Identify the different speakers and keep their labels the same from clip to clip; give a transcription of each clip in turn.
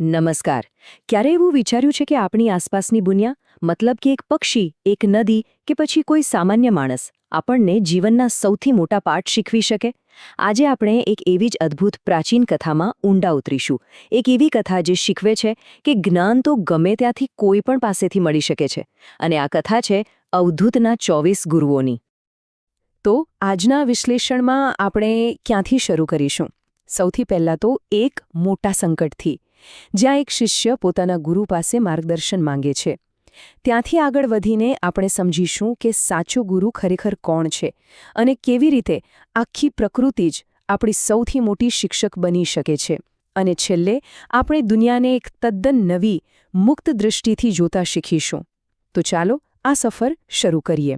Speaker 1: નમસ્કાર. ક્યારે એવું વિચાર્યું છે કે આપણી આસપાસની દુનિયા, મતલબ કે એક પક્ષી, એક નદી કે પછી કોઈ સામાન્ય માણસ, આપણને જીવનના સૌથી મોટા પાઠ શીખવી શકે? આજે આપણે એક એવી જ અદ્ભુત પ્રાચીન કથામાં ઊંડા ઉતરીશું. એક એવી કથા જે શીખવે છે કે જ્ઞાન તો ગમે ત્યાંથી કોઈ પણ પાસેથી મળી શકે છે. અને આ કથા છે અવધૂતના ચોવીસ ગુરુઓની. તો આજના વિશ્લેષણમાં આપણે ક્યાંથી શરૂ કરીશું? સૌથી પહેલાં તો એક મોટા સંકટથી. જ્યાં એક શિષ્ય પોતાના ગુરુ પાસે માર્ગદર્શન માંગે છે. ત્યાંથી આગળ વધીને આપણે સમજીશું કે સાચો ગુરુ ખરેખર કોણ છે અને કેવી રીતે આખી પ્રકૃતિ જ આપણી સૌથી મોટી શિક્ષક બની શકે છે. અને છેલ્લે આપણે દુનિયાને એક તદ્દન નવી, મુક્ત દૃષ્ટિથી જોતા શીખીશું. તો ચાલો આ સફર શરૂ કરીએ.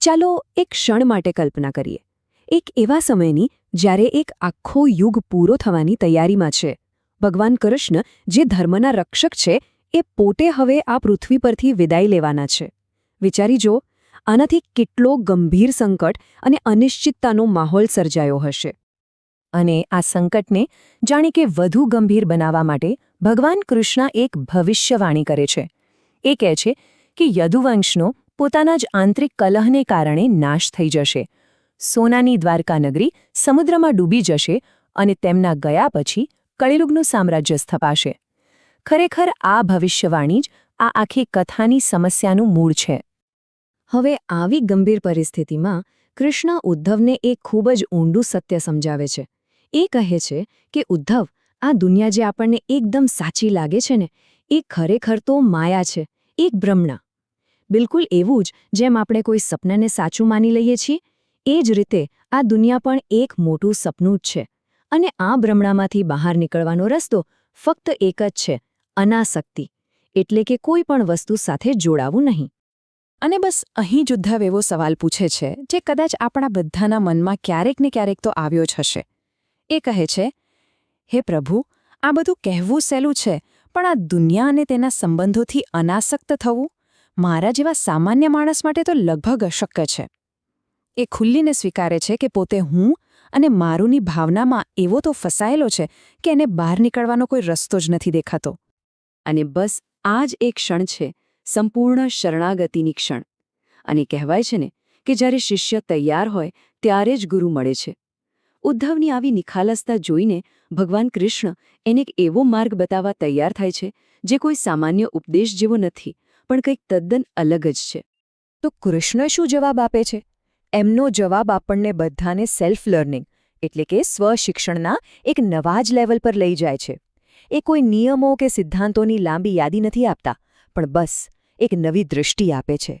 Speaker 1: ચાલો એક ક્ષણ માટે કલ્પના કરીએ. એક એવા સમયની જ્યારે એક આખો યુગ પૂરો થવાની તૈયારીમાં છે. ભગવાન કૃષ્ણ જે ધર્મના રક્ષક છે, એ પોતે હવે આ પૃથ્વી પરથી વિદાય લેવાના છે. વિચારી જો, આનાથી કેટલો ગંભીર સંકટ અને અનિશ્ચિતતાનો માહોલ સર્જાયો હશે. અને આ સંકટને જાણે કે વધુ ગંભીર બનાવવા માટે ભગવાન કૃષ્ણ એક ભવિષ્યવાણી કરે છે. એ કહે છે કે યદુવંશનો પોતાના જ આંતરિક કલહને કારણે નાશ થઈ જશે. સોનાની દ્વારકા નગરી સમુદ્રમાં ડૂબી જશે અને તેમના ગયા પછી કળિયુગનું સામ્રાજ્ય સ્થપાશે. ખરેખર આ ભવિષ્યવાણી જ આ આખી કથાની સમસ્યાનું મૂળ છે. હવે આવી ગંભીર પરિસ્થિતિમાં કૃષ્ણ ઉદ્ધવને એક ખૂબ જ ઊંડું સત્ય સમજાવે છે. એ કહે છે કે, ઉદ્ધવ, આ દુનિયા જે આપણને એકદમ સાચી લાગે છે ને, એ ખરેખર તો માયા છે, એક ભ્રમણા બિલકુલ એવું જ જેમ આપણે કોઈ સપનાને સાચું માની લઈએ છીએ, એ જ રીતે આ દુનિયા પણ એક મોટું સપનું જ છે. અને આ ભ્રમણામાંથી બહાર નીકળવાનો રસ્તો ફક્ત એક જ છે, અનાસક્તિ, એટલે કે કોઈ પણ વસ્તુ સાથે જોડાવું નહીં. અને બસ અહીં જ ઉદ્ધવ એવો સવાલ પૂછે છે, જે કદાચ આપણા બધાના મનમાં ક્યારેક ને ક્યારેક તો આવ્યો જ હશે. એ કહે છે, હે પ્રભુ, આ બધું કહેવું સહેલું છે, પણ આ દુનિયા અને તેના સંબંધોથી અનાસક્ત થવું મારા જેવા સામાન્ય માણસ માટે તો લગભગ અશક્ય છે. એ ખુલ્લીને સ્વીકારે છે કે પોતે હું અને મારુંની ભાવનામાં એવો તો ફસાયેલો છે કે એને બહાર નીકળવાનો કોઈ રસ્તો જ નથી દેખાતો. અને બસ આ જ એક ક્ષણ છે, સંપૂર્ણ શરણાગતિની ક્ષણ. અને કહેવાય છે ને કે જ્યારે શિષ્ય તૈયાર હોય ત્યારે જ ગુરુ મળે છે. ઉદ્ધવની આવી નિખાલસતા જોઈને ભગવાન કૃષ્ણ એને એક એવો માર્ગ બતાવવા તૈયાર થાય છે, જે કોઈ સામાન્ય ઉપદેશ જેવો નથી, પણ કંઈક તદ્દન અલગ જ છે. તો કૃષ્ણ શું જવાબ આપે છે? એમનો જવાબ આપણને બધાને સેલ્ફ લર્નિંગ એટલે કે સ્વશિક્ષણના એક નવા જ લેવલ પર લઈ જાય છે. એ કોઈ નિયમો કે સિદ્ધાંતોની લાંબી યાદી નથી આપતા, પણ બસ, એક નવી દૃષ્ટિ આપે છે.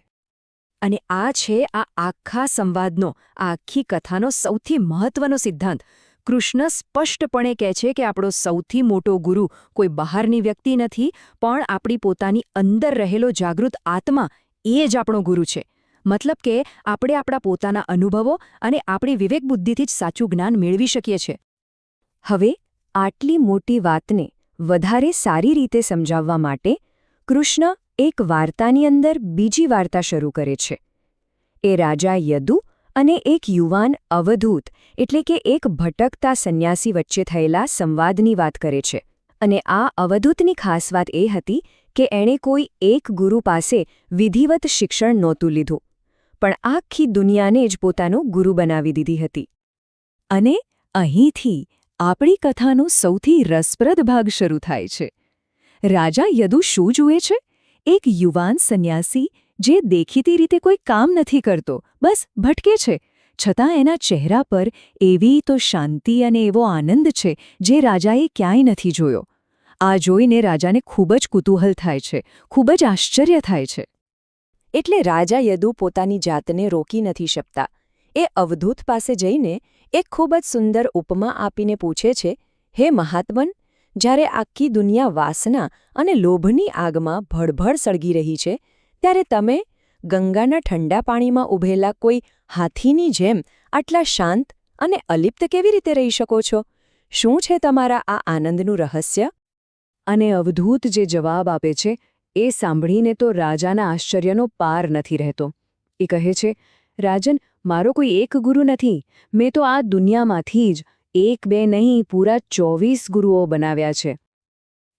Speaker 1: અને આ છે આ આખા સંવાદનો આખી કથાનો સૌથી મહત્વનો સિદ્ધાંત. કૃષ્ણ સ્પષ્ટપણે કહે છે કે આપણો સૌથી મોટો ગુરુ કોઈ બહારની વ્યક્તિ નથી, પણ આપણી પોતાની અંદર રહેલો જાગૃત આત્મા એ જ આપણો ગુરુ છે. મતલબ કે આપણે આપણા પોતાના અનુભવો અને આપણી વિવેક બુદ્ધિથી જ સાચું જ્ઞાન મેળવી શકીએ છીએ. હવે, આટલી મોટી વાતને વધારે સારી રીતે સમજાવવા માટે કૃષ્ણ એક વાર્તાની અંદર બીજી વાર્તા શરૂ કરે છે. એ રાજા યદુ અને એક યુવાન અવધૂત, એટલે કે એક ભટકતા સંન્યાસી વચ્ચે થયેલા સંવાદની વાત કરે છે. અને આ અવધૂતની ખાસ વાત એ હતી કે એણે કોઈ એક ગુરુ પાસે વિધિવત શિક્ષણ નહોતું લીધું. પણ આખી દુનિયાને જ પોતાનો ગુરુ બનાવી દીધી હતી. અને અહીંથી આપણી કથાનો સૌથી રસપ્રદ ભાગ શરૂ થાય છે. રાજા યદુ શું જુએ છે? એક યુવાન સંન્યાસી જે દેખીતી રીતે કોઈ કામ નથી કરતો, બસ ભટકે છે. છતાં એના ચહેરા પર એવી તો શાંતિ અને એવો આનંદ છે જે રાજાએ ક્યાંય નથી જોયો. આ જોઈને રાજાને ખૂબ જ કુતૂહલ થાય છે, ખૂબ જ આશ્ચર્ય થાય છે. એટલે રાજા યદુ પોતાની જાતને રોકી નથી શકતા. એ અવધૂત પાસે જઈને એક ખૂબ જ સુંદર ઉપમા આપીને પૂછે છે, હે મહાત્મન, જ્યારે આખી દુનિયા વાસના અને લોભની આગમાં ભડભડ સળગી રહી છે, ત્યારે તમે ગંગાના ઠંડા પાણીમાં ઉભેલા કોઈ હાથીની જેમ આટલા શાંત અને અલિપ્ત કેવી રીતે રહી શકો છો? શું છે તમારા આ આનંદનું રહસ્ય? અને અવધૂત જે જવાબ આપે છે એ સાંભળીને તો રાજાના આશ્ચર્યનો પાર નથી રહેતો. એ કહે છે, રાજન, મારો કોઈ એક ગુરુ નથી. મેં તો આ દુનિયામાંથી જ એક બે નહીં, પૂરા ચોવીસ ગુરુઓ બનાવ્યા છે.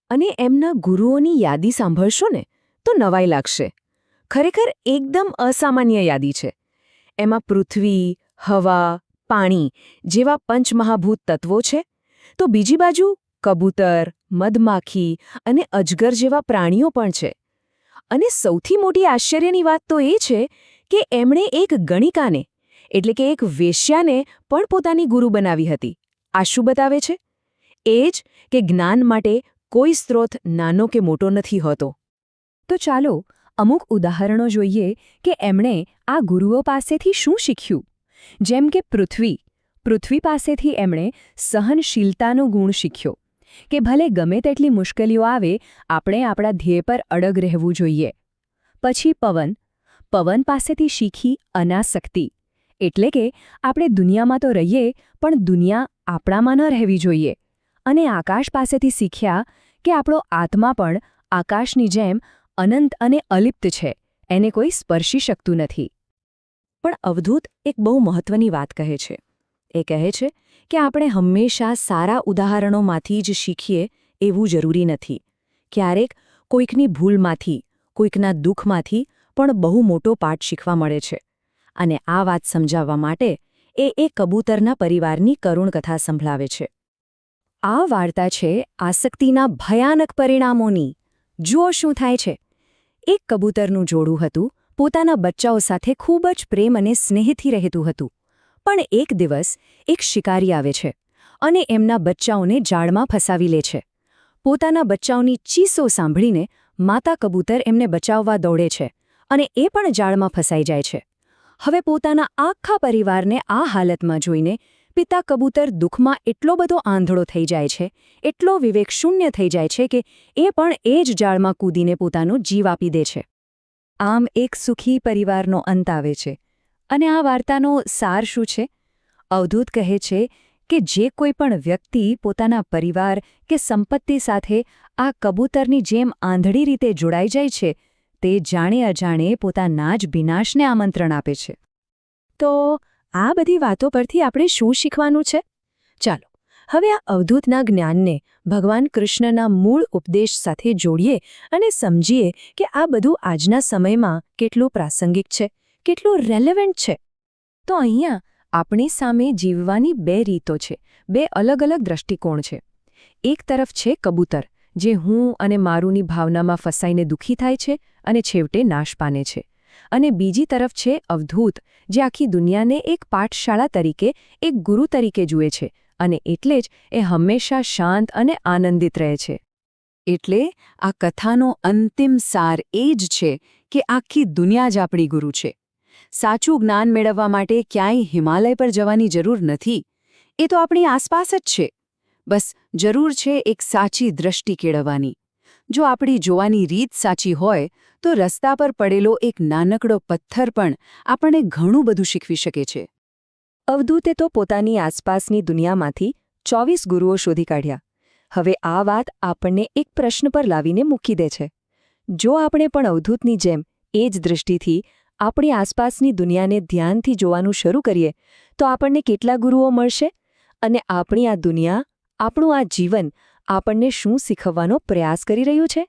Speaker 1: અને એમના ગુરુઓની યાદી સાંભળશો ને, તો નવાઈ લાગશે. ખરેખર એકદમ અસામાન્ય યાદી છે. એમાં પૃથ્વી, હવા, પાણી જેવા પંચમહાભૂત તત્વો છે. તો બીજી બાજુ કબૂતર, મધમાખી અને અજગર જેવા પ્રાણીઓ પણ છે. અને સૌથી મોટી આશ્ચર્યની વાત તો એ છે કે એમણે એક ગણિકાને, એટલે કે એક વેશ્યાને પણ પોતાની ગુરુ બનાવી હતી. આ શું બતાવે છે? એ જ કે જ્ઞાન માટે કોઈ સ્ત્રોત નાનો કે મોટો નથી હોતો. તો ચાલો અમુક ઉદાહરણો જોઈએ કે એમણે આ ગુરુઓ પાસેથી શું શીખ્યું? જેમ કે પૃથ્વી. પૃથ્વી પાસેથી એમણે સહનશીલતાનો ગુણ શીખ્યો. કે ભલે ગમે તેટલી મુશ્કેલીઓ આવે, આપણે આપણા ધ્યેય પર અડગ રહેવું જોઈએ. પછી પવન. પવન પાસેથી શીખી અનાસક્તિ એટલે કે આપણે દુનિયામાં તો રહીએ, પણ દુનિયા આપણામાં ન રહેવી જોઈએ. અને આકાશ પાસેથી શીખ્યા કે આપણો આત્મા પણ આકાશની જેમ અનંત અને અલિપ્ત છે, એને કોઈ સ્પર્શી શકતું નથી. પણ અવધૂત એક બહુ મહત્વની વાત કહે છે. એ કહે છે કે આપણે હંમેશા સારા ઉદાહરણોમાંથી જ શીખીએ એવું જરૂરી નથી. ક્યારેક કોઈકની ભૂલમાંથી, કોઈકના દુઃખમાંથી પણ બહુ મોટો પાઠ શીખવા મળે છે. અને આ વાત સમજાવવા માટે એ એ કબૂતરના પરિવારની કરુણ કથા સંભળાવે છે. આ વાર્તા છે આસક્તિના ભયાનક પરિણામોની. જુઓ શું થાય છે. એક કબૂતરનું જોડું હતું, પોતાના બચ્ચાઓ સાથે ખૂબ જ પ્રેમ અને સ્નેહથી રહેતું હતું. પણ એક દિવસ એક શિકારી આવે છે અને એમના બચ્ચાઓને જાળમાં ફસાવી લે છે. પોતાના બચ્ચાઓની ચીસો સાંભળીને માતા કબૂતર એમને બચાવવા દોડે છે અને એ પણ જાળમાં ફસાઈ જાય છે. હવે પોતાના આખા પરિવારને આ હાલતમાં જોઈને પિતા કબૂતર દુઃખમાં એટલો બધો આંધળો થઈ જાય છે, એટલો વિવેક શૂન્ય થઈ જાય છે કે એ પણ એ જ જાળમાં કૂદીને પોતાનો જીવ આપી દે છે. આમ એક સુખી પરિવારનો અંત આવે છે. અને આ વાર્તાનો સાર શું છે? અવધૂત કહે છે કે જે કોઈ પણ વ્યક્તિ પોતાના પરિવાર કે સંપત્તિ સાથે આ કબૂતરની જેમ આંધળી રીતે જોડાઈ જાય છે, તે જાણે અજાણે પોતાના જ વિનાશને આમંત્રણ આપે છે. તો આ બધી વાતો પરથી આપણે શું શીખવાનું છે? ચાલો, હવે આ અવધૂતના જ્ઞાનને ભગવાન કૃષ્ણના મૂળ ઉપદેશ સાથે જોડીએ અને સમજીએ કે આ બધું આજના સમયમાં કેટલું પ્રાસંગિક છે. કેટલું રેલેવન્ટ છે? તો અહીંયા આપણી સામે જીવવાની બે રીતો છે, બે અલગ અલગ દ્રષ્ટિકોણ છે. એક તરફ છે કબૂતર, જે હું અને મારુંની ભાવનામાં ફસાઈને દુઃખી થાય છે અને છેવટે નાશ પામે છે. અને બીજી તરફ છે અવધૂત, જે આખી દુનિયાને એક પાઠશાળા તરીકે, એક ગુરુ તરીકે જુએ છે અને એટલે જ એ હંમેશા શાંત અને આનંદિત રહે છે. એટલે આ કથાનો અંતિમ સાર એ જ છે કે આખી દુનિયા જ આપણી ગુરુ છે. સાચું જ્ઞાન મેળવવા માટે ક્યાંય હિમાલય પર જવાની જરૂર નથી. એ તો આપણી આસપાસ જ છે. બસ, જરૂર છે એક સાચી દ્રષ્ટિ કેળવવાની. જો આપણી જોવાની રીત સાચી હોય, તો રસ્તા પર પડેલો એક નાનકડો પથ્થર પણ આપણને ઘણું બધું શીખવી શકે છે. અવધૂતે તો પોતાની આસપાસની દુનિયામાંથી ચોવીસ ગુરુઓ શોધી કાઢ્યા. હવે આ વાત આપણને એક પ્રશ્ન પર લાવીને મૂકી દે છે. જો આપણે પણ અવધૂતની જેમ એ જ દૃષ્ટિથી આપણી આસપાસની દુનિયાને ધ્યાનથી જોવાનું શરૂ કરીએ, તો આપણને કેટલા ગુરુઓ મળશે? અને આપણી આ દુનિયા, આપણું આ જીવન, આપણને શું શીખવવાનો પ્રયાસ કરી રહ્યું છે?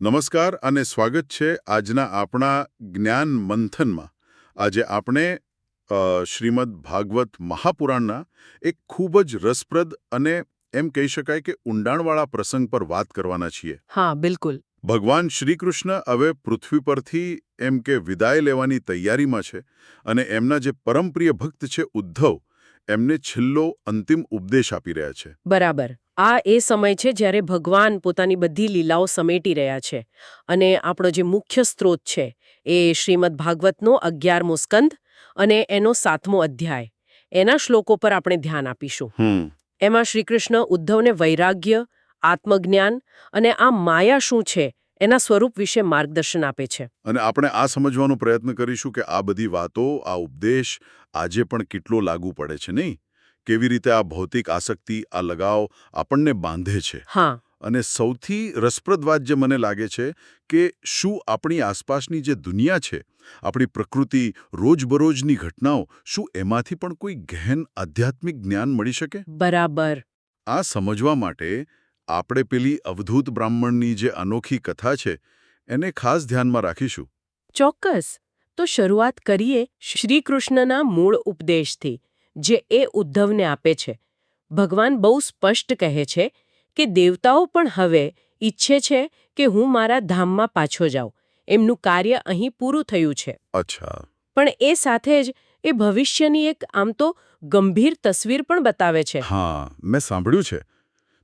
Speaker 2: નમસ્કાર અને સ્વાગત છે આજના આપણા જ્ઞાન મંથનમાં. આજે આપણે શ્રીમદ ભાગવત મહાપુરાણના એક ખૂબ જ રસપ્રદ અને એમ કહી શકાય કે ઊંડાણવાળા પ્રસંગ પર વાત કરવાના છીએ.
Speaker 3: હા બિલકુલ.
Speaker 2: ભગવાન શ્રીકૃષ્ણ હવે પૃથ્વી પરથી એમ કે વિદાય લેવાની તૈયારીમાં છે અને એમના જે પરમપ્રિય ભક્ત છે ઉદ્ધવ એમને છેલ્લો અંતિમ ઉપદેશ આપી રહ્યા છે.
Speaker 3: બરાબર. આ એ સમય છે જ્યારે ભગવાન પોતાની બધી લીલાઓ સમેટી રહ્યા છે અને આપણો જે મુખ્ય સ્ત્રોત છે એ શ્રીમદ ભાગવતનો અગિયારમો સ્કંદ અને એનો સાતમો અધ્યાય. એના શ્લોકો પર આપણે ધ્યાન આપીશું. એમાં શ્રીકૃષ્ણ ઉદ્ધવને વૈરાગ્ય આત્મજ્ઞાન અને આ માયા શું છે એના સ્વરૂપ વિશે માર્ગદર્શન આપે છે.
Speaker 2: અને આપણે આ સમજવાનો પ્રયત્ન કરીશું કે આ બધી વાતો આ ઉપદેશ આજે પણ કેટલો લાગુ પડે છે નહીં? કેવી રીતે આ ભૌતિક આસક્તિ આ લગાવ આપણને બાંધે છે?
Speaker 3: હા.
Speaker 2: અને સૌથી રસપ્રદ વાત જે મને લાગે છે કે શું આપણી આસપાસની જે દુનિયા છે આપણી પ્રકૃતિ રોજબરોજની ઘટનાઓ શું એમાંથી પણ કોઈ ગહેન આધ્યાત્મિક જ્ઞાન મળી શકે?
Speaker 3: બરાબર.
Speaker 2: આ સમજવા માટે આપણે પેલી અવધૂત બ્રાહ્મણની જે અનોખી કથા છે એને ખાસ ધ્યાનમાં રાખીશું.
Speaker 3: ચોક્કસ. તો શરૂઆત કરીએ શ્રીકૃષ્ણના મૂળ ઉપદેશથી જે એ ઉદ્ધવને આપે છે. ભગવાન બહુ સ્પષ્ટ કહે છે કે દેવતાઓ પણ હવે ઈચ્છે છે કે હું મારા ધામમાં પાછો જાઉં. એમનું કાર્ય અહીં પૂરું થયું છે.
Speaker 2: અચ્છા.
Speaker 3: પણ એ સાથે જ એ ભવિષ્યની એક આમ તો ગંભીર તસવીર પણ બતાવે છે.
Speaker 2: હા મેં સાંભળ્યું છે.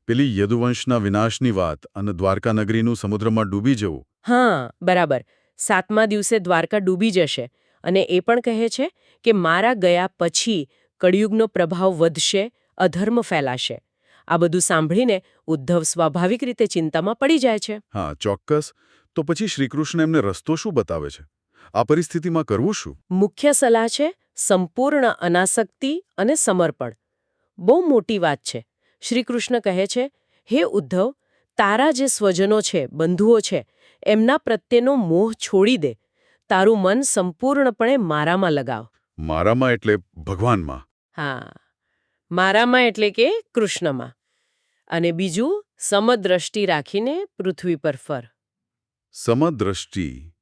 Speaker 2: પેલી યદુવંશના વિનાશની વાત અને દ્વારકા નગરીનું સમુદ્રમાં ડૂબી જવું.
Speaker 3: હા બરાબર. સાતમા દિવસે દ્વારકા ડૂબી જશે અને એ પણ કહે છે કે મારા ગયા પછી કળિયુગનો પ્રભાવ વધશે અધર્મ ફેલાશે. આ બધું સાંભળીને ઉદ્ધવ સ્વાભાવિક રીતે ચિંતામાં પડી જાય છે.
Speaker 2: હા ચોક્કસ. તો પછી શ્રીકૃષ્ણ એમને રસ્તો શું બતાવે છે? આ પરિસ્થિતિમાં કરવું શું?
Speaker 3: મુખ્ય સલાહ છે સંપૂર્ણ અનાસક્તિ અને સમર્પણ. બહુ મોટી વાત છે. શ્રીકૃષ્ણ કહે છે હે ઉદ્ધવ તારા જે સ્વજનો છે બંધુઓ છે એમના પ્રત્યેનો મોહ છોડી દે. તારું મન સંપૂર્ણપણે મારામાં લગાવ.
Speaker 2: મારામાં એટલે ભગવાનમાં?
Speaker 3: હા. મારામાં એટલે કે કૃષ્ણમાં. અને બીજું સમદ્રષ્ટિ રાખીને પૃથ્વી પર ફર.
Speaker 2: સમદ્રષ્ટિ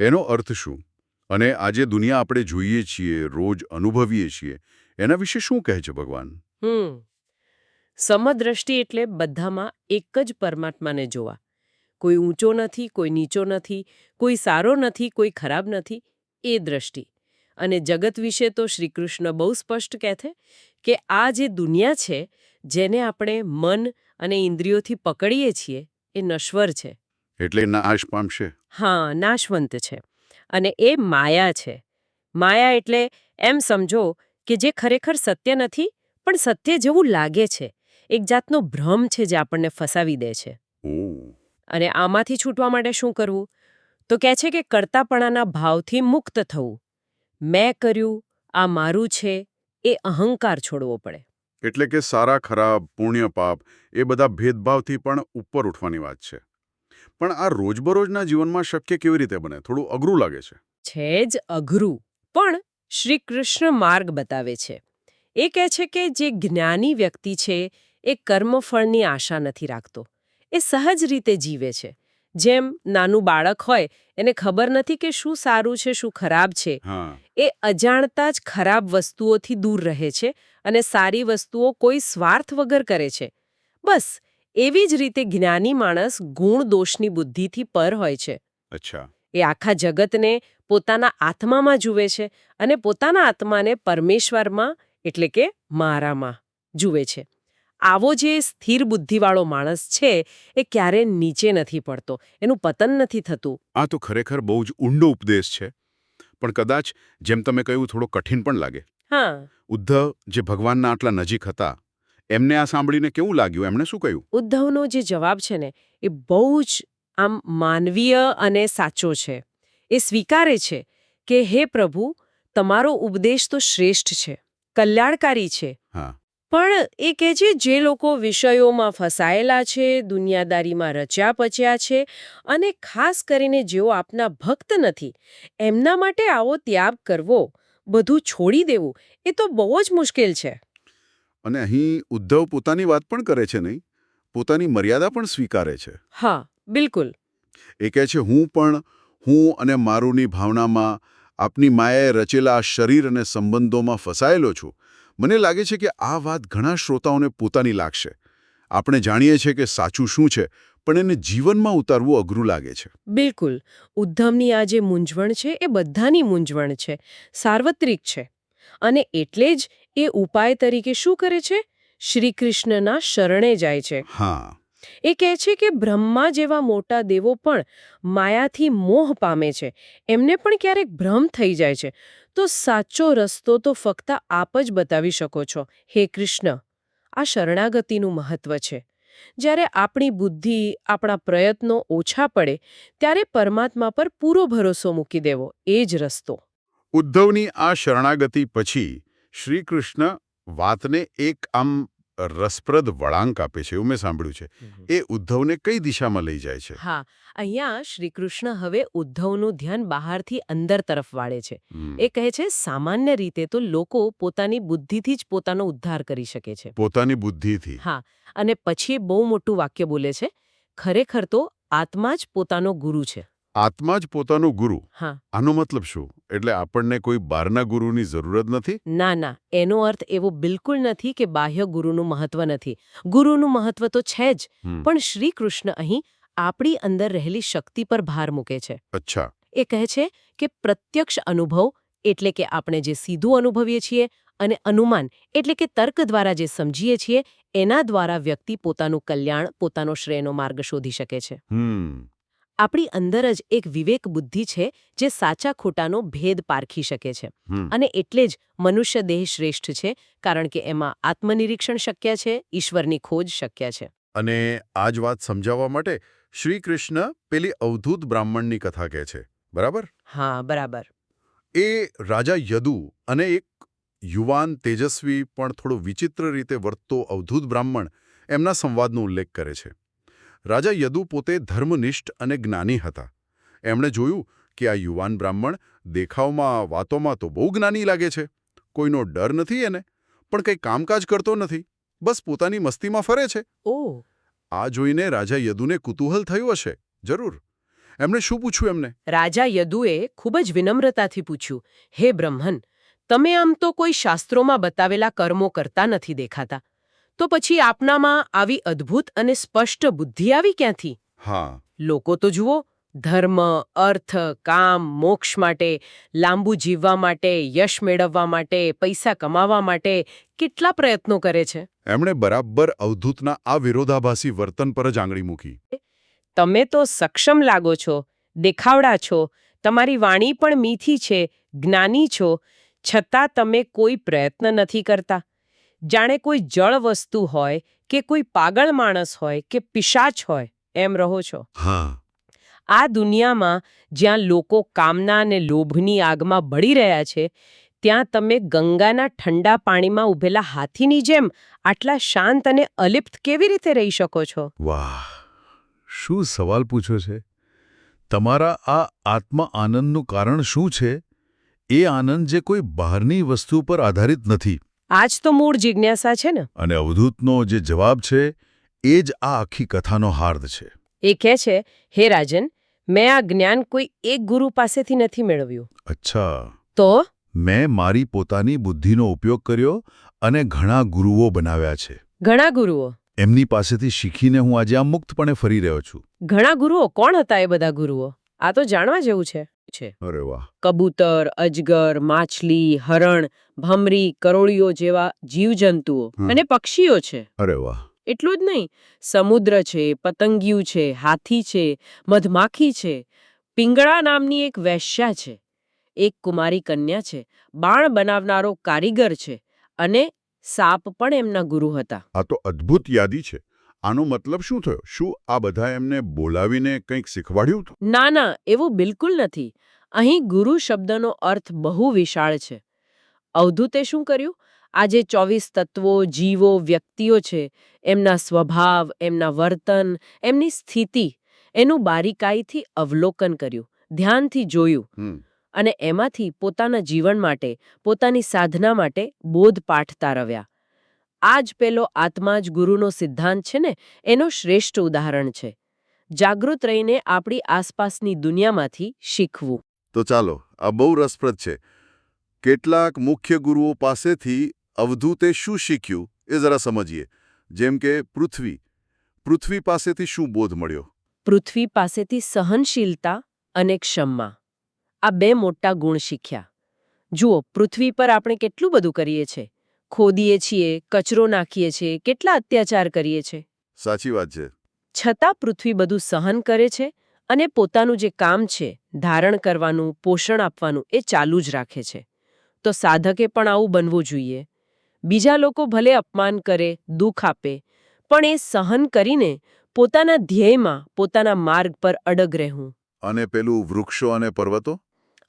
Speaker 2: એનો અર્થ શું? અને આજે દુનિયા આપણે જોઈએ છીએ રોજ અનુભવીએ છીએ એના વિશે શું કહે છે ભગવાન?
Speaker 3: હમ. સમદ્રષ્ટિ એટલે બધામાં એક જ પરમાત્માને જોવા. કોઈ ઊંચો નથી કોઈ નીચો નથી કોઈ સારો નથી કોઈ ખરાબ નથી એ દ્રષ્ટિ. અને જગત વિશે તો શ્રીકૃષ્ણ બહુ સ્પષ્ટ કહે છે કે આ જે દુનિયા છે જેને આપણે મન અને ઇન્દ્રિયોથી પકડીએ છીએ એ નશ્વર છે.
Speaker 2: એટલે નાશ પામશે.
Speaker 3: હા નાશવંત છે. અને એ માયા છે. માયા એટલે એમ સમજો કે જે ખરેખર સત્ય નથી પણ સત્ય જેવું લાગે છે. એક જાતનો ભ્રમ છે જે આપણને ફસાવી દે છે. અને આમાંથી છૂટવા માટે શું કરવું? તો કહે છે કે કરતાપણાના ભાવથી મુક્ત થવું. મેં કર્યું આ મારું છે એ અહંકાર છોડવો પડે.
Speaker 2: એટલે કે સારા ખરાબ પુણ્ય પાપ એ બધા ભેદભાવથી પણ ઉપર ઉઠવાની વાત છે. પણ આ રોજબરોજના જીવનમાં શક્ય કેવી રીતે બને? થોડું અઘરું લાગે છે.
Speaker 3: છે જ અઘરું પણ શ્રી કૃષ્ણ માર્ગ બતાવે છે. એ કહે છે કે જે જ્ઞાની વ્યક્તિ છે એ કર્મફળની આશા નથી રાખતો. એ સહજ રીતે જીવે છે. જેમ નાનું બાળક હોય એને ખબર નથી કે શું સારું છે શું ખરાબ છે. એ અજાણતા જ ખરાબ વસ્તુઓથી દૂર રહે છે અને સારી વસ્તુઓ કોઈ સ્વાર્થ વગર કરે છે. બસ એવી જ રીતે જ્ઞાની માણસ ગુણ દોષની બુદ્ધિથી પર હોય છે.
Speaker 2: અચ્છા.
Speaker 3: એ આખા જગતને પોતાના આત્મામાં જુએ છે અને પોતાના આત્માને પરમેશ્વરમાં એટલે કે મારામાં જુએ છે. આવો જે સ્થિર બુદ્ધિવાળો માણસ છે એ ક્યારે નીચે નથી પડતો. એનું પતન નથી થતું.
Speaker 2: આ તો ખરેખર બહુ જ ઊંડો ઉપદેશ છે. પણ કદાચ જેમ તમે કહ્યું થોડો કઠિન પણ લાગે.
Speaker 3: હા.
Speaker 2: ઉદ્ધવ જે ભગવાનના આટલા નજીક હતા એમને આ સાંભળીને કેવું લાગ્યું? એમણે શું કહ્યું?
Speaker 3: ઉદ્ધવનો જે જવાબ છે ને એ બહુ જ આમ માનવીય અને સાચો છે. એ સ્વીકારે છે કે હે પ્રભુ તમારો ઉપદેશ તો શ્રેષ્ઠ છે. કલ્યાણકારી છે.
Speaker 2: હા.
Speaker 3: પણ એ કહે છે જે લોકો વિષયોમાં ફસાયેલા છે દુનિયાદારીમાં રચ્યા પચ્યા છે અને ખાસ કરીને જેઓ આપના ભક્ત નથી એમના માટે આવો ત્યાગ કરવો બધું છોડી દેવું એ તો બહુ જ મુશ્કેલ છે.
Speaker 2: અને અહીં ઉદ્ધવ પોતાની વાત પણ કરે છે નહીં? પોતાની મર્યાદા પણ સ્વીકારે છે.
Speaker 3: હા બિલકુલ.
Speaker 2: એ કહે છે હું પણ હું અને મારુંની ભાવનામાં આપની માયાએ રચેલા આ શરીર અને સંબંધોમાં ફસાયેલો છું. મને લાગે છે કે આ વાત ઘણા શ્રોતાઓને પોતાની લાગશે. આપણે જાણીએ છીએ કે સાચું શું છે પણ એને જીવનમાં ઉતારવું અઘરું લાગે છે.
Speaker 3: બિલકુલ. ઉદ્ધમની આ જે મૂંઝવણ છે એ બધાની મૂંઝવણ છે. સાર્વત્રિક છે. અને એટલે જ એ ઉપાય તરીકે શું કરે છે? શ્રી કૃષ્ણના શરણે જાય છે.
Speaker 2: હા.
Speaker 3: એ કહે છે કે બ્રહ્મા જેવા મોટા દેવો પણ માયાથી મોહ પામે છે. એમને પણ ક્યારેક ભ્રમ થઈ જાય છે. તો સાચો રસ્તો તો ફક્ત આપ જ બતાવી શકો છો. હે કૃષ્ણ! આ શરણાગતિનું મહત્વ છે. જ્યારે આપણી બુદ્ધિ, આપણા પ્રયત્નો ઓછા પડે, ત્યારે પરમાત્મા પર પૂરો ભરોસો મૂકી દેવો, એ જ રસ્તો.
Speaker 2: ઉદ્ધવની આ શરણાગતિ પછી શ્રીકૃષ્ણ વાતને એક આમ રસપ્રદ વળાંક આપે છે એવું મેં સાંભળ્યું છે. એ ઉદ્ધવને કઈ દિશામાં લઈ જાય છે?
Speaker 3: હા અહીંયા શ્રીકૃષ્ણ હવે ઉદ્ધવનું ધ્યાન બહારથી અંદર તરફ વાળે છે. એ કહે છે સામાન્ય રીતે તો લોકો પોતાની બુદ્ધિથી જ પોતાનો ઉદ્ધાર કરી શકે છે.
Speaker 2: પોતાની બુદ્ધિથી?
Speaker 3: હા અને પછી બહુ મોટું વાક્ય બોલે છે ખરેખર તો આત્મા જ પોતાનો ગુરુ છે.
Speaker 2: આત્મા જ પોતાનો ગુરુ?
Speaker 3: હા.
Speaker 2: આનો મતલબ શું? એટલે આપણને કોઈ બહારના ગુરુની જરૂરત નથી?
Speaker 3: ના ના. એનો અર્થ એવો બિલકુલ નથી કે બાહ્ય ગુરુનું મહત્વ નથી. ગુરુનું મહત્વ તો છે જ પણ શ્રી કૃષ્ણ અહીં આપણી અંદર રહેલી શક્તિ પર ભાર મૂકે છે.
Speaker 2: અચ્છા.
Speaker 3: એ કહે છે કે પ્રત્યક્ષ અનુભવ એટલે કે આપણે જે સીધું અનુભવીએ છીએ અને અનુમાન એટલે કે તર્ક દ્વારા જે સમજીએ છીએ એના દ્વારા વ્યક્તિ પોતાનું કલ્યાણ પોતાનો શ્રેયનો માર્ગ શોધી શકે છે. આપણી અંદર જ એક વિવેક બુદ્ધિ છે જે સાચા ખોટાનો ભેદ પારખી શકે છે. અને એટલે જ મનુષ્ય દેહ શ્રેષ્ઠ છે કારણ કે એમાં આત્મનિરીક્ષણ શક્ય છે ઈશ્વરની ખોજ શક્ય છે.
Speaker 2: અને આ જ વાત સમજાવવા માટે શ્રી કૃષ્ણ પેલી અવધૂત બ્રાહ્મણની કથા કહે છે. બરાબર?
Speaker 3: હા બરાબર.
Speaker 2: એ રાજા યદુ અને એક યુવાન તેજસ્વી પણ થોડો વિચિત્ર રીતે વર્તતો અવધૂત બ્રાહ્મણ એમના સંવાદનો ઉલ્લેખ કરે છે. રાજા યદુ પોતે ધર્મનિષ્ઠ અને જ્ઞાની હતા. એમણે જોયું કે આ યુવાન બ્રાહ્મણ દેખાવમાં વાતોમાં તો બહુ જ્ઞાની લાગે છે. કોઈનો ડર નથી એને પણ કંઈ કામકાજ કરતો નથી. બસ પોતાની મસ્તીમાં ફરે છે.
Speaker 3: ઓ.
Speaker 2: આ જોઈને રાજા યદુને કુતૂહલ થયું હશે. જરૂર. એમણે શું પૂછ્યું એમને?
Speaker 3: રાજા યદુએ ખૂબ જ વિનમ્રતાથી પૂછ્યું હે બ્રહ્મન તમે આમ તો કોઈ શાસ્ત્રોમાં બતાવેલા કર્મો કરતા નથી દેખાતા. તો પછી આપનામાં આવી અદ્ભુત અને સ્પષ્ટ બુદ્ધિ આવી ક્યાંથી?
Speaker 2: હા.
Speaker 3: લોકો તો જુઓ ધર્મ અર્થ કામ મોક્ષ માટે લાંબુ જીવવા માટે યશ મેળવવા માટે પૈસા કમાવા માટે કેટલા પ્રયત્નો કરે છે?
Speaker 2: એમણે બરાબર અવધૂતના આ વિરોધાભાસી વર્તન પર જ આંગળી મૂકી.
Speaker 3: તમે તો સક્ષમ લાગો છો દેખાવડા છો તમારી વાણી પણ મીઠી છે જ્ઞાની છો છતાં તમે કોઈ પ્રયત્ન નથી કરતા. જાણે કોઈ જળ વસ્તુ હોય કે કોઈ પાગળ માણસ હોય કે પિશાચ હોય એમ રહો છો.
Speaker 2: હા.
Speaker 3: આ દુનિયામાં જ્યાં લોકો કામના અને લોભની આગમાં બળી રહ્યા છે ત્યાં તમે ગંગાના ઠંડા પાણીમાં ઊભેલા હાથીની જેમ આટલા શાંત અને અલિપ્ત કેવી રીતે રહી શકો છો?
Speaker 4: વાહ શું સવાલ પૂછો છે? તમારા આ આત્મ આનંદનું કારણ શું છે? એ આનંદ જે કોઈ બહારની વસ્તુ પર આધારિત નથી.
Speaker 3: આજ તો મૂળ જિજ્ઞાસા છે ને.
Speaker 4: અને અવધૂતનો જે જવાબ છે એ જ આ આખી કથાનો હાર્દ છે.
Speaker 3: એ કહે છે હે રાજન મેં આ જ્ઞાન કોઈ એક ગુરુ પાસેથી નથી મેળવ્યું.
Speaker 4: અચ્છા.
Speaker 3: તો?
Speaker 4: મેં મારી પોતાની બુદ્ધિનો ઉપયોગ કર્યો અને ઘણા ગુરુઓ બનાવ્યા છે.
Speaker 3: ઘણા ગુરુઓ?
Speaker 4: એમની પાસેથી શીખીને હું આજે આ મુક્તપણે ફરી રહ્યો છું.
Speaker 3: ઘણા ગુરુઓ? કોણ હતા એ બધા ગુરુઓ? આ તો જાણવા જેવું છે. છે.
Speaker 4: અરે વાહ.
Speaker 3: કબૂતર અજગર માછલી હરણ ભમરી કરોળીઓ જેવા જીવજંતુઓ અને પક્ષીઓ છે.
Speaker 4: અરે વાહ.
Speaker 3: એટલું જ નહીં સમુદ્ર છે પતંગિયું છે હાથી છે મધમાખી છે પિંગળા નામની એક વેશ્યા છે. એક કુમારી કન્યા છે બાણ બનાવનારો કારીગર છે અને સાપ પણ એમના ગુરુ હતા.
Speaker 2: આ તો અદ્ભુત યાદી છે. આનો મતલબ શું થયો? શું આ બધા એમને બોલાવીને કંઈક શીખવાડ્યું
Speaker 3: ના ના એવું બિલકુલ નથી. અહીં ગુરુ શબ્દનો અર્થ બહુ વિશાળ છે. અવધૂતે શું કર્યું? આ જે ચોવીસ તત્વો જીવો વ્યક્તિઓ છે એમના સ્વભાવ એમના વર્તન એમની સ્થિતિ એનું બારીકાઈથી અવલોકન કર્યું ધ્યાનથી જોયું અને એમાંથી પોતાના જીવન માટે પોતાની સાધના માટે બોધ પાઠતા તારવ્યા આ જ પેલો આત્મા જ ગુરુનો સિદ્ધાંત છે ને એનો શ્રેષ્ઠ ઉદાહરણ છે. જાગૃત રહીને આપણી આસપાસની દુનિયામાંથી શીખવું.
Speaker 2: તો ચાલો આ બહુ રસપ્રદ છે. કેટલાક મુખ્ય ગુરુઓ પાસેથી અવધૂતે શું શીખ્યું એ જરા સમજીએ. જેમ કે પૃથ્વી. પૃથ્વી પાસેથી શું બોધ મળ્યો?
Speaker 3: પૃથ્વી પાસેથી સહનશીલતા અને ક્ષમા. આ બે મોટા ગુણ શીખ્યા. જુઓ પૃથ્વી પર આપણે કેટલું બધું કરીએ છીએ. ખોદીએ છીએ કચરો નાખીએ છીએ કેટલા અત્યાચાર કરીએ છીએ
Speaker 2: સાચી વાત છે.
Speaker 3: છતાં પૃથ્વી બધું સહન કરે છે અને પોતાનું જે કામ છે ધારણ કરવાનું પોષણ આપવાનું એ ચાલુ જ રાખે છે. તો સાધકે પણ આવું બનવું જોઈએ. બીજા લોકો ભલે અપમાન કરે દુઃખ આપે પણ એ સહન કરીને પોતાના ધ્યેયમાં પોતાના માર્ગ પર અડગ રહેવું.
Speaker 2: અને પેલું વૃક્ષો અને પર્વતો?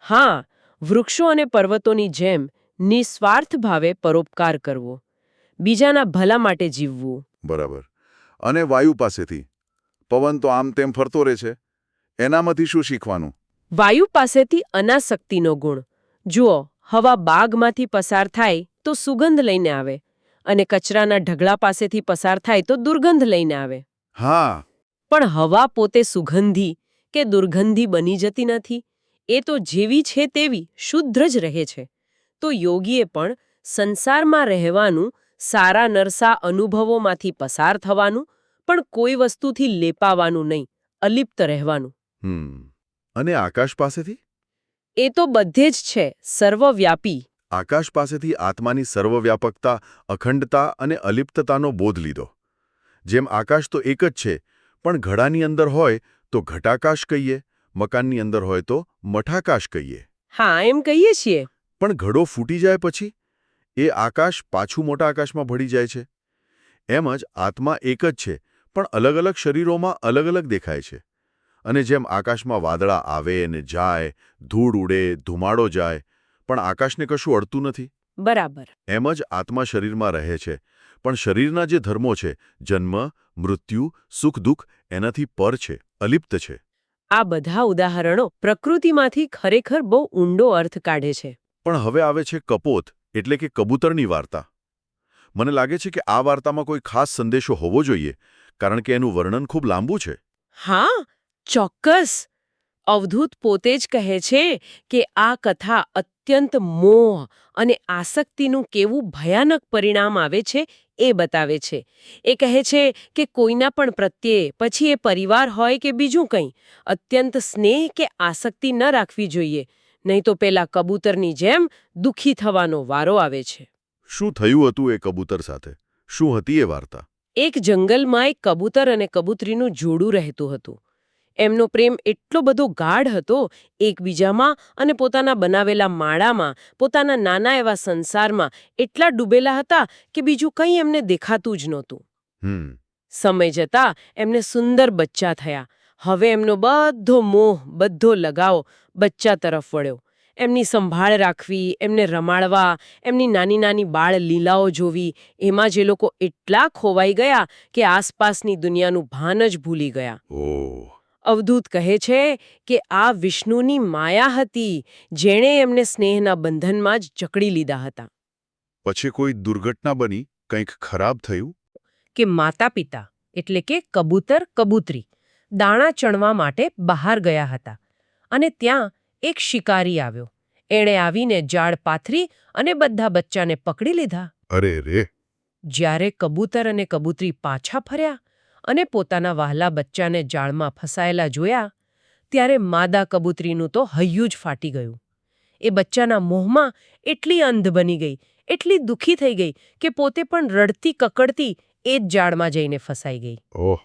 Speaker 3: હા વૃક્ષો અને પર્વતોની જેમ નિસ્વાર્થ ભાવે પરોપકાર કરવો બીજાના ભલા માટે જીવવું.
Speaker 2: બરાબર. અને વાયુ પાસેથી. પવન તો આમ તેમ ફરતો રહે છે. એનામાંથી શું શીખવાનું?
Speaker 3: વાયુ પાસેથી અનાસક્તિનો ગુણ. જુઓ હવા બાગમાંથી પસાર થાય તો સુગંધ લઈને આવે અને કચરાના ઢગલા પાસેથી પસાર થાય તો દુર્ગંધ લઈને આવે.
Speaker 2: હા.
Speaker 3: પણ હવા પોતે સુગંધી કે દુર્ગંધી બની જતી નથી? એ તો જેવી છે તેવી શુદ્ધ જ રહે છે. તો યોગીએ પણ સંસારમાં રહેવાનું સારા નરસા અનુભવોમાંથી પસાર થવાનું પણ કોઈ વસ્તુથી લેપાવાનું નહીં અલિપ્ત રહેવાનું.
Speaker 2: અને આકાશ પાસેથી?
Speaker 3: એ તો બધે જ છે સર્વવ્યાપી.
Speaker 2: આકાશ પાસેથી આત્માની સર્વવ્યાપકતા અખંડતા અને અલિપ્તતાનો બોધ લીધો. જેમ આકાશ તો એક જ છે પણ ઘડાની અંદર હોય તો ઘટાકાશ કહીએ મકાનની અંદર હોય તો મઠાકાશ કહીએ.
Speaker 3: હા એમ કહીએ છીએ.
Speaker 2: પણ ઘડો ફૂટી જાય પછી? એ આકાશ પાછું મોટા આકાશમાં ભળી જાય છે. એમ જ આત્મા એક જ છે પણ અલગ અલગ શરીરોમાં અલગ અલગ દેખાય છે. અને જેમ આકાશમાં વાદળા આવે ને જાય ધૂળ ઉડે ધુમાડો જાય પણ આકાશને કશું અડતું નથી.
Speaker 3: બરાબર.
Speaker 2: એમ જ આત્મા શરીરમાં રહે છે પણ શરીરના જે ધર્મો છે જન્મ મૃત્યુ સુખ દુઃખ એનાથી પર છે અલિપ્ત છે.
Speaker 3: આ બધા ઉદાહરણો પ્રકૃતિમાંથી ખરેખર બહુ ઊંડો અર્થ કાઢે છે.
Speaker 2: પણ હવે આવે છે કપોત, એટલે કે કબૂતરની વાર્તા. મને લાગે છે કે આ વાર્તામાં કોઈ ખાસ સંદેશો હોવો જોઈએ, કારણ કે એનું વર્ણન ખૂબ લાંબુ છે.
Speaker 3: હા, ચોક્કસ. અવધૂત પોતે જ કહે છે કે આ કથા અત્યંત મોહ અને આસક્તિનું કેવું ભયાનક પરિણામ આવે છે એ બતાવે છે. એ કહે છે કે કોઈના પણ પ્રત્યે પછી એ પરિવાર હોય કે બીજું કંઈ, અત્યંત સ્નેહ કે આસક્તિ ન રાખવી જોઈએ. નહીં તો પેલા કબૂતરની જેમ દુઃખી થવાનો વારો આવે છે.
Speaker 2: શું થયું હતું એ કબૂતર સાથે? શું હતી એ વાર્તા?
Speaker 3: એક જંગલમાં એક કબૂતર અને કબૂતરીનું જોડું રહેતું હતું. એમનો પ્રેમ એટલો બધો ગાઢ હતો એકબીજામાં અને પોતાના બનાવેલા માળામાં પોતાના નાના એવા સંસારમાં એટલા ડૂબેલા હતા કે બીજું કંઈ એમને દેખાતું જ નહોતું. સમય જતાં એમને સુંદર બચ્ચા થયા. હવે એમનો બધો મોહ બધો લગાવ બચ્ચા તરફ વળ્યો. એમની સંભાળ રાખવી એમને રમાડવા એમની નાની નાની બાળ લીલાઓ જોવી એમાં જે લોકો એટલા ખોવાઈ ગયા કે આસપાસની દુનિયાનું ભાન જ ભૂલી ગયા. અવધૂત કહે છે કે આ વિષ્ણુની માયા હતી જેણે એમને સ્નેહના બંધનમાં જ જકડી લીધા હતા.
Speaker 2: પછી કોઈ દુર્ઘટના બની? કંઈક ખરાબ થયું?
Speaker 3: કે માતા પિતા એટલે કે કબૂતર કબૂતરી દાણા ચણવા માટે બહાર ગયા હતા અને ત્યાં એક શિકારી આવ્યો. એણે આવીને જાળ પાથરી અને બધા બચ્ચાને પકડી લીધા.
Speaker 2: અરે રે!
Speaker 3: જ્યારે કબૂતર અને કબૂતરી પાછા ફર્યા અને પોતાના વહાલા બચ્ચાને જાળમાં ફસાયેલા જોયા ત્યારે માદા કબૂતરીનું તો હૈયું જ ફાટી ગયું. એ બચ્ચાના મોહમાં એટલી અંધ બની ગઈ એટલી દુઃખી થઈ ગઈ કે પોતે પણ રડતી કકડતી એ જ જાળમાં જઈને ફસાઈ ગઈ.
Speaker 2: ઓહ!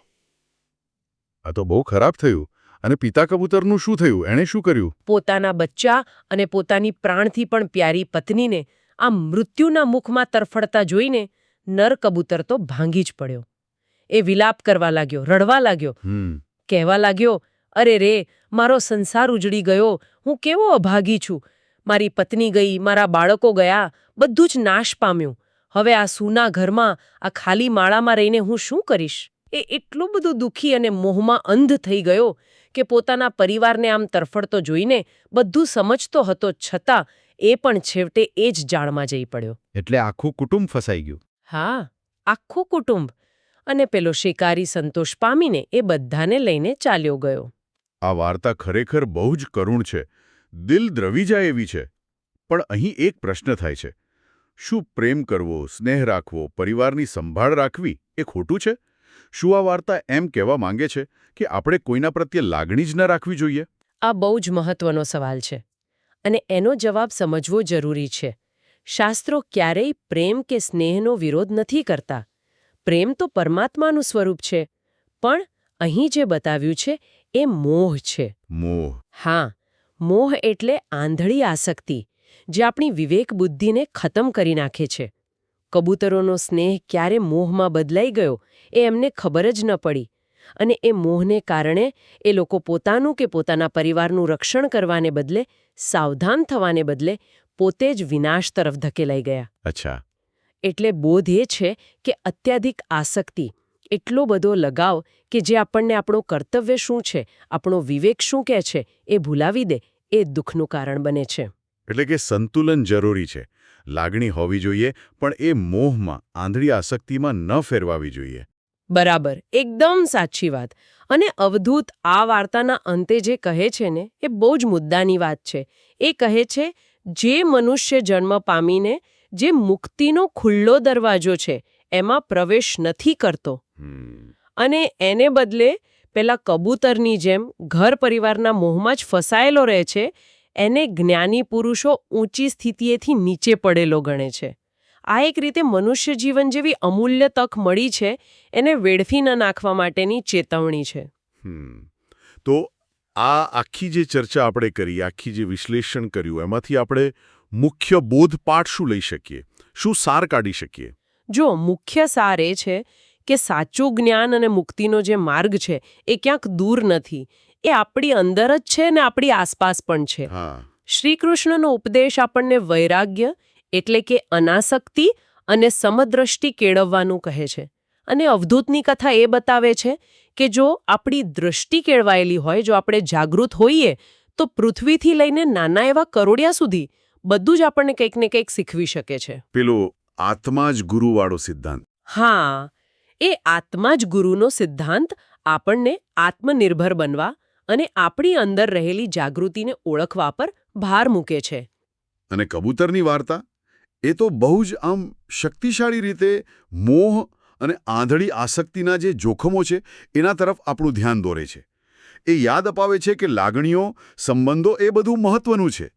Speaker 2: આ તો બહુ ખરાબ થયું. અને પિતા કબૂતરનું શું થયું? એણે શું કર્યું?
Speaker 3: પોતાના બચ્ચા અને પોતાની પ્રાણથી પણ પ્યારી પત્નીને આ મૃત્યુના મુખમાં તરફડતા જોઈને નર કબૂતર તો ભાંગી જ પડ્યો. એ વિલાપ કરવા લાગ્યો રડવા લાગ્યો. કહેવા લાગ્યો અરે રે મારો સંસાર ઉજડી ગયો. હું કેવો અભાગી છું. મારી પત્ની ગઈ મારા બાળકો ગયા બધું જ નાશ પામ્યું. હવે આ સૂના ઘરમાં આ ખાલી માળામાં રહીને હું શું કરીશ? એ એટલો બધો દુઃખી અને મોહમાં અંધ થઈ ગયો કે પોતાના પરિવારને આમ તરફડતો જોઈને બધું સમજતો હતો છતાં એ પણ છેવટે એ જ જાળમાં જઈ પડ્યો.
Speaker 4: એટલે આખું કુટુંબ ફસાઈ ગયું?
Speaker 3: હા આખું કુટુંબ. અને પેલો શિકારી સંતોષ પામીને એ બધાને લઈને ચાલ્યો ગયો.
Speaker 2: આ વાર્તા ખરેખર બહુ જ કરુણ છે. દિલ દ્રવી જાય એવી છે. પણ અહીં એક પ્રશ્ન થાય છે. શું પ્રેમ કરવો સ્નેહ રાખવો પરિવારની સંભાળ રાખવી એ ખોટું છે? શું આ વાર્તા એમ કહેવા માંગે છે કે આપણે કોઈના પ્રત્યે લાગણી જ ન રાખવી જોઈએ?
Speaker 3: આ બહુ જ મહત્વનો સવાલ છે અને એનો જવાબ સમજવો જરૂરી છે. શાસ્ત્રો ક્યારેય પ્રેમ કે સ્નેહનો વિરોધ નથી કરતા. પ્રેમ તો પરમાત્માનું સ્વરૂપ છે પણ અહીં જે બતાવ્યું છે એ મોહ છે.
Speaker 2: મોહ.
Speaker 3: હા મોહ એટલે આંધળી આસક્તિ જે આપણી વિવેક બુદ્ધિને ખતમ કરી નાખે છે. કબૂતરોનો સ્નેહ ક્યારે મોહમાં બદલાઈ ગયો એ એમને ખબર જ ન પડી અને એ મોહને કારણે એ લોકો પોતાનું કે પોતાના પરિવારનું રક્ષણ કરવાને બદલે સાવધાન થવાને બદલે પોતે જ વિનાશ તરફ ધકેલાઈ ગયા.
Speaker 2: અચ્છા.
Speaker 3: એટલે બોધ એ છે કે અત્યાધિક આસક્તિ એટલો બધો લગાવ કે જે આપણને આપણું કર્તવ્ય શું છે આપણો વિવેક શું કહે છે એ ભૂલાવી દે એ દુઃખનું કારણ બને છે.
Speaker 2: એટલે કે સંતુલન જરૂરી છે. લાગણી હોવી જોઈએ પણ એ મોહમાં આંધળી આસક્તિમાં ન ફેરવાવી જોઈએ.
Speaker 3: બરાબર એકદમ સાચી વાત. અને અવધૂત આ વાર્તાના અંતે જે કહે છે ને એ બહુ જ મુદ્દાની વાત છે. એ કહે છે જે મનુષ્ય જન્મ પામીને જે મુક્તિનો ખુલ્લો દરવાજો છે એમાં પ્રવેશ નથી કરતો. અને એને બદલે પેલા કબૂતરની જેમ ઘર પરિવારના મોહમાં જ ફસાયેલો રહે છે એને જ્ઞાની પુરુષો ઊંચી સ્થિતિએથી નીચે પડેલો ગણે છે. આ એક રીતે મનુષ્ય જીવન જેવી અમૂલ્ય તક મળી છે એને વેડફી ન નાખવા માટેની ચેતવણી છે.
Speaker 2: તો આ આખી જે ચર્ચા આપણે કરી આખી જે વિશ્લેષણ કર્યું એમાંથી આપણે મુખ્ય બોધપાઠ શું લઈ શકીએ? શું સાર કાઢી શકીએ?
Speaker 3: જો મુખ્ય સાર એ છે કે સાચું જ્ઞાન અને મુક્તિનો જે માર્ગ છે એ ક્યાંક દૂર નથી. એ આપણી અંદર જ છે ને આપણી આસપાસ પણ છે. શ્રી કૃષ્ણનો ઉપદેશ આપણને વૈરાગ્ય એટલે કે અનાસક્તિ અને સમદ્રષ્ટિ કેળવવાનું કહે છે. અને અવધૂતની કથા એ બતાવે છે કે જો આપણી દૃષ્ટિ કેળવાયેલી હોય જો આપણે જાગૃત હોઈએ તો પૃથ્વીથી લઈને નાના એવા કરોડિયા સુધી બધું જ આપણને કંઈક ને કંઈક શીખવી શકે છે.
Speaker 2: પેલું આત્મા જ ગુરુવાળો સિદ્ધાંત.
Speaker 3: હા. એ આત્મા જ ગુરુનો સિદ્ધાંત આપણને આત્મનિર્ભર બનવા અને આપણી અંદર રહેલી જાગૃતિને ઓળખવા પર ભાર મૂકે છે.
Speaker 2: અને કબૂતરની વાર્તા? એ તો બહુ જ આમ શક્તિશાળી રીતે મોહ અને આંધળી આસક્તિના જે જોખમો છે એના તરફ આપણું ધ્યાન દોરે છે. એ યાદ અપાવે છે કે લાગણીઓ સંબંધો એ બધું મહત્વનું છે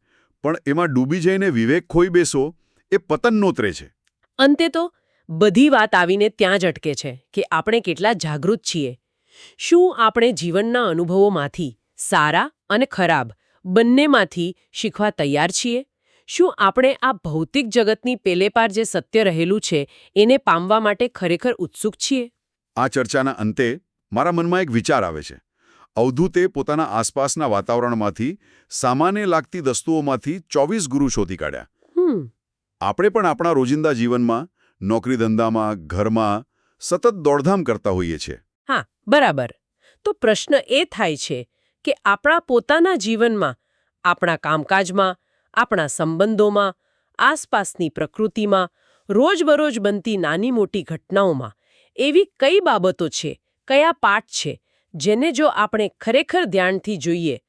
Speaker 2: પણ એમાં ડૂબી જઈને વિવેક ખોઈ બેસો એ પતન નોતરે છે.
Speaker 3: અંતે તો બધી વાત આવીને ત્યાં જ અટકે છે કે આપણે કેટલા જાગૃત છીએ. શું આપણે જીવનના અનુભવોમાંથી સારા અને ખરાબ બંનેમાંથી શીખવા તૈયાર છીએ? શું આપણે આ ભૌતિક જગતની પેલેપાર જે સત્ય રહેલું છે એને પામવા માટે ખરેખર ઉત્સુક છીએ?
Speaker 2: આ ચર્ચાના અંતે મારા મનમાં એક વિચાર આવે છે. અવધૂતે પોતાના આસપાસના વાતાવરણમાંથી સામાન્ય લાગતી વસ્તુઓમાંથી ચોવીસ ગુરુ શોધી કાઢ્યા. આપણે પણ આપણા રોજિંદા જીવનમાં નોકરી ધંધામાં ઘરમાં સતત દોડધામ કરતા હોઈએ છીએ.
Speaker 3: બરાબર. તો પ્રશ્ન એ થાય છે કે આપણા પોતાના જીવનમાં આપણા કામકાજમાં આપણા સંબંધોમાં આસપાસની પ્રકૃતિમાં રોજબરોજ બનતી નાની મોટી ઘટનાઓમાં એવી કઈ બાબતો છે કયા પાઠ છે જેને જો આપણે ખરેખર ધ્યાનથી જોઈએ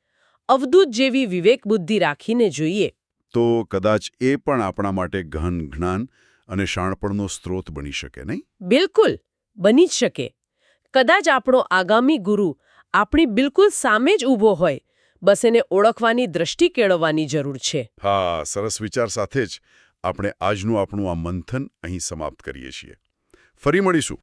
Speaker 3: અવધૂત જેવી વિવેક બુદ્ધિ રાખીને જોઈએ.
Speaker 2: તો કદાચ એ પણ આપણા માટે ગહન જ્ઞાન અને શાણપણનો સ્ત્રોત બની શકે નહીં?
Speaker 3: બિલકુલ બની જ શકે. કદાચ આપણો આગામી ગુરુ આપણી બિલકુલ સામે જ ઊભો હોય, બસ એને ઓળખવાની દ્રષ્ટિ કેળવવાની જરૂર છે.
Speaker 2: હા, સરસ વિચાર સાથે જ આપણે આજનું આપણું આ મંથન અહીં સમાપ્ત કરીએ છીએ. ફરી મળીશું.